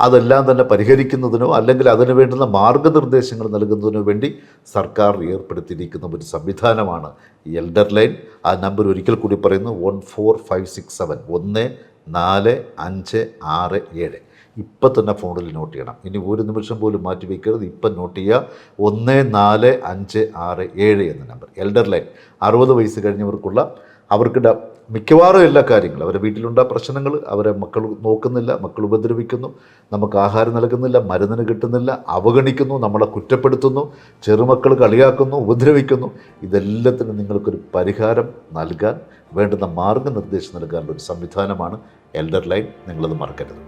അതെല്ലാം തന്നെ പരിഹരിക്കുന്നതിനോ അല്ലെങ്കിൽ അതിനു വേണ്ടുന്ന മാർഗനിർദ്ദേശങ്ങൾ നൽകുന്നതിനോ വേണ്ടി സർക്കാർ ഏർപ്പെടുത്തിയിരിക്കുന്ന ഒരു സംവിധാനമാണ് ഈ എൽഡർ ലൈൻ ആ നമ്പർ ഒരിക്കൽ കൂടി പറയുന്നു one four five six seven ഒന്ന് നാല് അഞ്ച് ആറ് ഏഴ്. ഇപ്പം തന്നെ ഫോണിൽ നോട്ട് ചെയ്യണം. ഇനി ഒരു നിമിഷം പോലും മാറ്റി വയ്ക്കരുത് ഇപ്പം നോട്ട് ചെയ്യുക. ഒന്ന് നാല് അഞ്ച് ആറ് ഏഴ് എന്ന നമ്പർ. എൽഡർ ലൈൻ അറുപത് വയസ്സ് കഴിഞ്ഞവർക്കുള്ള അവർക്ക് മിക്കവാറും എല്ലാ കാര്യങ്ങളും. അവരുടെ വീട്ടിലുണ്ടാ പ്രശ്നങ്ങൾ അവരെ മക്കൾ നോക്കുന്നില്ല മക്കൾ ഉപദ്രവിക്കുന്നു നമുക്ക് ആഹാരം നൽകുന്നില്ല മരുന്നിന് കിട്ടുന്നില്ല അവഗണിക്കുന്നു നമ്മളെ കുറ്റപ്പെടുത്തുന്നു ചെറുമക്കൾ കളിയാക്കുന്നു ഉപദ്രവിക്കുന്നു. ഇതെല്ലാത്തിനും നിങ്ങൾക്കൊരു പരിഹാരം നൽകാൻ വേണ്ടുന്ന മാർഗനിർദ്ദേശം നൽകാനുള്ള ഒരു സംവിധാനമാണ് എൽഡർ ലൈൻ നിങ്ങളത് മറക്കരുത്.